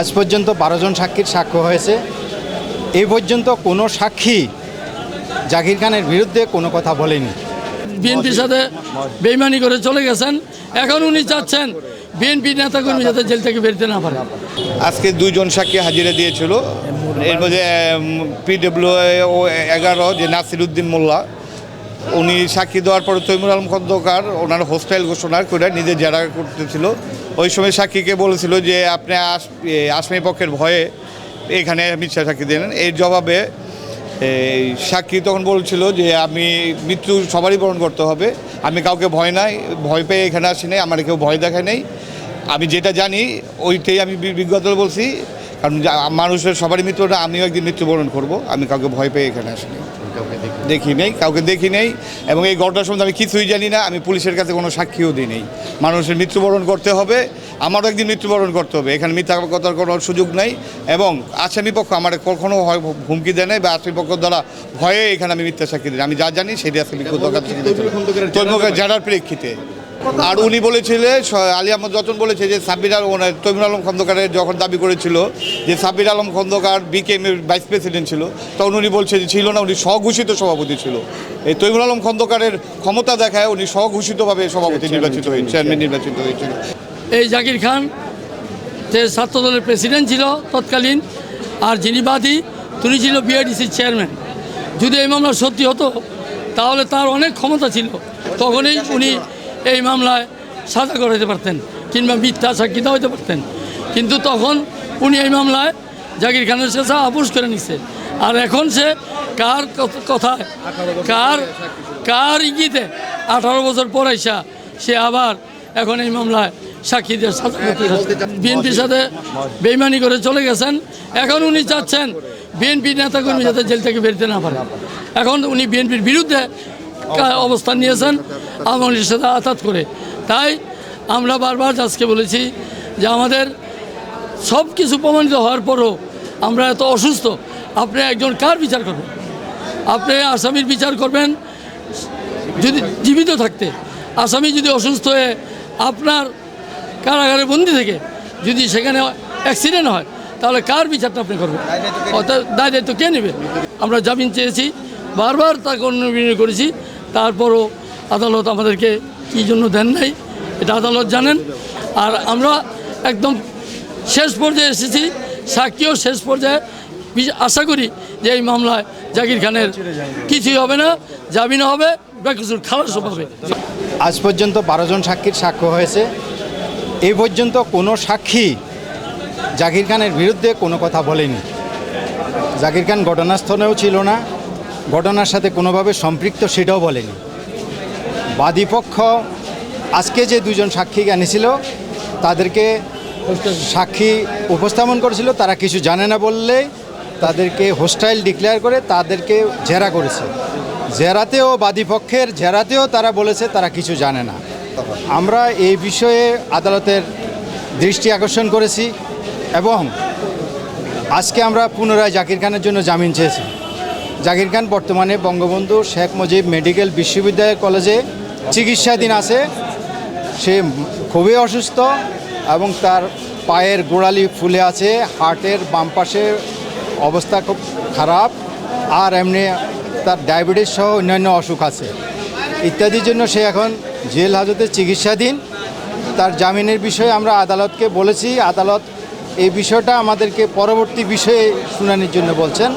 আজ পর্যন্ত বারো জন সাক্ষীর সাক্ষ্য হয়েছে। এই পর্যন্ত কোনো সাক্ষী জাকির খানের বিরুদ্ধে কোনো কথা বলেনি। বিএনপির সাথে বেইমানি করে চলে গেছেন। এখন উনি চাচ্ছেন বিএনপি নেতাকর্মী যাতে জেল থেকে বেরোতে না পারে। আজকে দুইজন সাক্ষী হাজিরা দিয়েছিল। এর মধ্যে পিডব্লিউ ও এগারো যে নাসির উদ্দিন মোল্লা উনি সাক্ষী দেওয়ার পরে তৈমুর আলম খন্দকার ওনার হোস্টাইল ঘোষণা করে নিজে জেরা করতেছিল। ওই সময় সাক্ষীকে বলেছিল যে আপনি আসামি পক্ষের ভয়ে এখানে মিথ্যা সাক্ষী দিলেন এর জবাবে সাক্ষী তখন বলছিল যে আমি মৃত্যু সবারই বরণ করতে হবে। আমি কাউকে ভয় নাই, ভয় পেয়ে এখানে আসি নাই, আমার কেউ ভয় দেখায় নেই। আমি যেটা জানি, ওইটাই আমি বিজ্ঞত বলছি। কারণ মানুষের সবারই মৃত্যুটা আমিও একদিন মৃত্যুবরণ করব। আমি কাউকে ভয় পেয়ে এখানে আসিনি দেখি নেই। কাউকে দেখি নেই। এবং এই ঘটনার সম্বন্ধে আমি কিছুই জানি না আমি পুলিশের কাছে কোনো সাক্ষীও দিই নেই। মানুষের মৃত্যুবরণ করতে হবে আমারও একদিন মৃত্যুবরণ করতে হবে। এখানে মিথ্যা কথার কোনো সুযোগ নেই এবং আসামি পক্ষ আমার কখনো হয় হুমকি দেয় নাই বা আসামি পক্ষ দ্বারা ভয়ে এখানে আমি মিথ্যা সাক্ষী দিই আমি যা জানি সেটি আজকে তৈমুর জানার প্রেক্ষিতে। আর উনি বলেছিলেন আলী আহমদ রতন বলেছে যে সাব্বির আলম তৈমুর আলম খন্দকারের যখন দাবি করেছিল যে সাব্বির আলম খন্দকার বিকেএম এর ভাইস প্রেসিডেন্ট ছিল তখন উনি বলছে যে ছিল না উনি স্বঘোষিত সভাপতি ছিল। এই তৈমুর আলম খন্দকারের ক্ষমতা দেখায় উনি স্বঘোষিতভাবে সভাপতি নির্বাচিত হয়ে চেয়ারম্যান নির্বাচিত হয়েছিল। এই জাকির খান যে ছাত্রদলের প্রেসিডেন্ট ছিল তৎকালীন আর যিনি বাদী তিনি ছিল বিআইডিসির চেয়ারম্যান যদি এই মামলা সত্যি হতো তাহলে তার অনেক ক্ষমতা ছিল। তখনই উনি এই মামলায় সাজা করাতে পারতেন কিংবা মিথ্যা সাক্ষী হইতে পারতেন। কিন্তু তখন উনি এই মামলায় জাকির খানের কাছে আপোষ করে নিছে। আর এখন সে কার কথায়, কার কার ইঙ্গিতে আঠারো বছর পর আইসা সে আবার এখন এই মামলায় সাক্ষীদের। বিএনপির সাথে বেইমানি করে চলে গেছেন। এখন উনি চাচ্ছেন বিএনপি নেতাকর্মী যাতে জেল থেকে বেরোতে না পারে। এখন উনি বিএনপির বিরুদ্ধে অবস্থান নিয়েছেন। আওয়ামী লীগের সাথে আঘাত করে। তাই আমরা বারবার আজকে বলেছি যে আমাদের সব কিছু প্রমাণিত হওয়ার পরও আমরা এত অসুস্থ। আপনি একজন কার বিচার করবেন? আপনি আসামির বিচার করবেন যদি জীবিত থাকতে। আসামি যদি অসুস্থ হয়ে আপনার কারাগারে বন্দি থেকে যদি সেখানে অ্যাক্সিডেন্ট হয়, তাহলে কার বিচারটা আপনি করবেন? অর্থাৎ দায় দায়িত্ব কে নেবে? আমরা জামিন চেয়েছি, বারবার তাকে অন্য করেছি, তারপরও আদালত আমাদেরকে কী জন্য দেন নাই, এটা আদালত জানেন। আর আমরা একদম শেষ পর্যায়ে এসেছি, সাক্ষীও শেষ পর্যায়ে। আশা করি যে এই মামলায় জাকির খানের কিছুই হবে না জামিন হবে, বেকসুর খালাসও পাবে। আজ পর্যন্ত বারো জন সাক্ষীর সাক্ষ্য হয়েছে। এই পর্যন্ত কোনো সাক্ষী জাকির খানের বিরুদ্ধে কোনো কথা বলেনি। জাকির খান ঘটনাস্থলেও ছিল না, ঘটনার সাথে কোনোভাবে সম্পৃক্ত সেটাও বলেনি। বাদীপক্ষ আজকে যে দুজন সাক্ষী এনেছিল, তাদেরকে সাক্ষী উপস্থাপন করেছিল, তারা কিছু জানে না বললে তাদেরকে হোস্টাইল ডিক্লেয়ার করে তাদেরকে জেরা করেছে। জেরাতেও বাদীপক্ষের জেরাতেও তারা বলেছে তারা কিছু জানে না। আমরা এই বিষয়ে আদালতের দৃষ্টি আকর্ষণ করেছি এবং আজকে আমরা পুনরায় জাকির খানের জন্য জামিন চেয়েছি। জাকির খান বর্তমানে বঙ্গবন্ধু শেখ মুজিব মেডিকেল বিশ্ববিদ্যালয় কলেজে চিকিৎসাধীন আছে। সে খুবই অসুস্থ এবং তার পায়ের গোড়ালি ফুলে আছে, হার্টের বাম পাশে অবস্থা খুব খারাপ আর এমনি তার ডায়াবেটিস সহ অন্যান্য অসুখ আছে। ইত্যাদির জন্য সে এখন জেল হাজতে চিকিৎসাধীন। তার জামিনের বিষয়ে আমরা আদালতকে বলেছি। আদালত এই বিষয়টা আমাদেরকে পরবর্তী বিষয়ে শুনানির জন্য বলছেন।